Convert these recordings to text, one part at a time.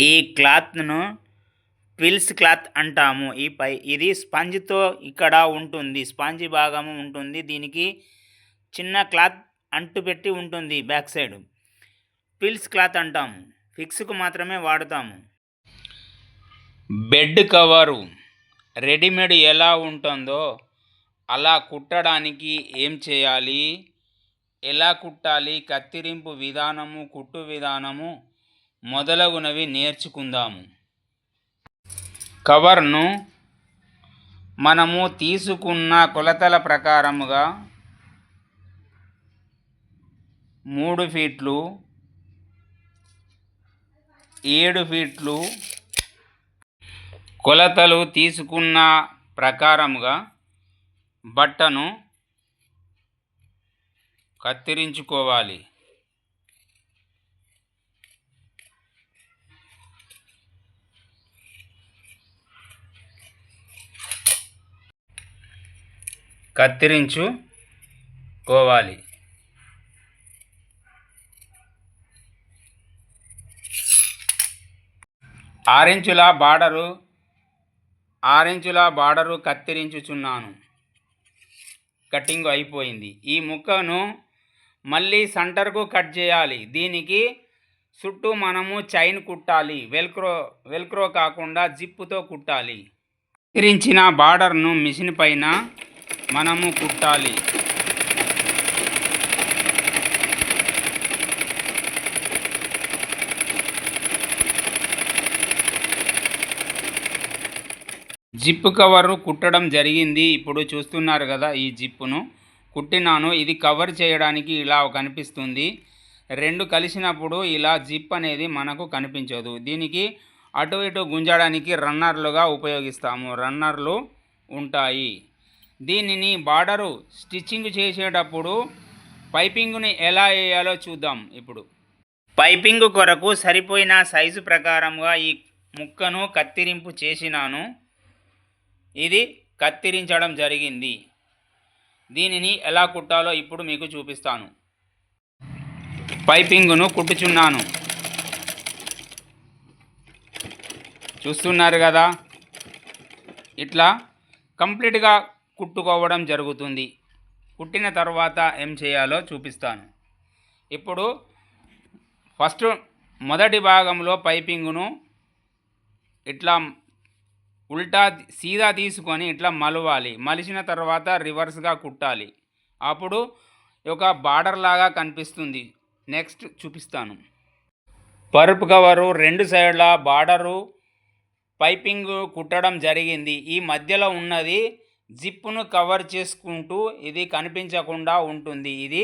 ఈ క్లాత్ను pills cloth అంటాము. ఈ పై ఇది స్పంజ్తో ఇక్కడ ఉంటుంది. స్పాంజి భాగము ఉంటుంది. దీనికి చిన్న క్లాత్ అంటు పెట్టి ఉంటుంది బ్యాక్ సైడ్. పిల్స్ క్లాత్ అంటాము. ఫిక్స్కు మాత్రమే వాడుతాము. బెడ్ కవరు రెడీమేడ్ ఎలా ఉంటుందో అలా కుట్టడానికి ఏం చేయాలి? ఎలా కుట్టాలి? కత్తిరింపు విధానము కుట్టు విధానము మొదలగునవి నేర్చుకుందాము. కవర్ను మనము తీసుకున్న కొలతల ప్రకారముగా మూడు ఫీట్లు ఏడు ఫీట్లు కొలతలు తీసుకున్న ప్రకారముగా బట్టను కత్తిరించుకోవాలి. కత్తిరించుకోవాలి ఆరించుల బార్డరు ఆరించుల బార్డరు కత్తిరించుచున్నాను. కటింగ్ అయిపోయింది. ఈ ముక్కను మళ్ళీ సెంటర్కు కట్ చేయాలి. దీనికి చుట్టూ మనము చైన్ కుట్టాలి. వెల్క్రో వెల్క్రో కాకుండా జిప్పుతో కుట్టాలి. కత్తిరించిన బార్డర్ను మిషన్ పైన మనము కుట్టాలి జిప్ కవరు కుట్టడం జరిగింది. ఇప్పుడు చూస్తున్నారు కదా ఈ జిప్పును. కుట్టినాను. ఇది కవర్ చేయడానికి ఇలా కనిపిస్తుంది. రెండు కలిసినప్పుడు ఇలా జిప్ అనేది మనకు కనిపించదు. దీనికి అటు ఇటు గుంజడానికి రన్నర్లుగా ఉపయోగిస్తాము. రన్నర్లు ఉంటాయి. దీనిని బార్డరు స్టిచ్చింగ్ చేసేటప్పుడు పైపింగ్ని ఎలా వేయాలో చూద్దాం ఇప్పుడు. పైపింగ్ కొరకు సరిపోయిన సైజు ప్రకారంగా ఈ ముక్కను కత్తిరింపు చేసినాను. ఇది కత్తిరించడం జరిగింది. దీనిని ఎలా కుట్టాలో ఇప్పుడు మీకు చూపిస్తాను. పైపింగ్ను కుట్టుచున్నాను. చూస్తున్నారు కదా? ఇట్లా కంప్లీట్గా కుట్టుకోవడం జరుగుతుంది. కుట్టిన తర్వాత ఏం చేయాలో చూపిస్తాను. ఇప్పుడు ఫస్ట్ మొదటి భాగంలో పైపింగ్ను ఇట్లా ఉల్టా సీదా తీసుకొని ఇట్లా మలవాలి. మలిచిన తర్వాత రివర్స్గా కుట్టాలి. అప్పుడు ఒక బార్డర్ లాగా కనిపిస్తుంది. నెక్స్ట్ చూపిస్తాను. పరుపు కవరు రెండు సైడ్ల బార్డరు పైపింగ్ కుట్టడం జరిగింది. ఈ మధ్యలో ఉన్నది జిప్పును కవర్ చేసుకుంటూ ఇది కనిపించకుండా ఉంటుంది. ఇది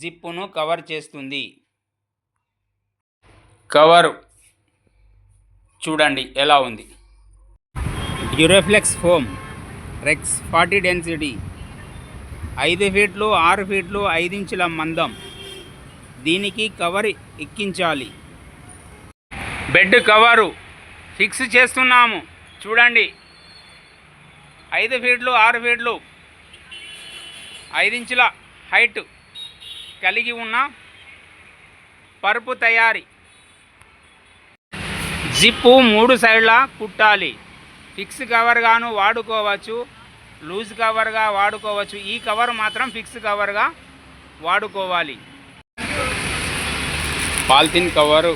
జిప్పును కవర్ చేస్తుంది. కవర్ చూడండి ఎలా ఉంది. Duroflex foam rex forty density ఐదు ఫీట్లు ఆరు ఫీట్లు ఐదించుల మందం. దీనికి కవర్ ఎక్కించాలి. బెడ్ కవరు ఫిక్స్ చేస్తున్నాము. చూడండి. ఐదు ఫీట్లు ఆరు ఫీట్లు ఐదించుల హైట్ కలిగి ఉన్న పరుపు తయారీ. జిప్పు మూడు సైడ్ల కుట్టాలి. ఫిక్స్ కవర్గాను వాడుకోవచ్చు లూజ్ కవర్గా వాడుకోవచ్చు. ఈ కవర్ మాత్రం ఫిక్స్ కవర్గా వాడుకోవాలి. పాలిథిన్ కవరు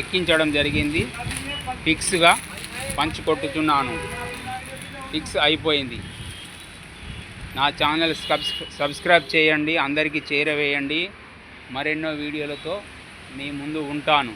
ఎక్కించడం జరిగింది. ఫిక్స్గా పంచి కొట్టుచున్నాను ఫిక్స్ అయిపోయింది. నా ఛానల్ సబ్స్ సబ్స్క్రైబ్ చేయండి అందరికీ చేరవేయండి. మరెన్నో వీడియోలతో మీ ముందు ఉంటాను.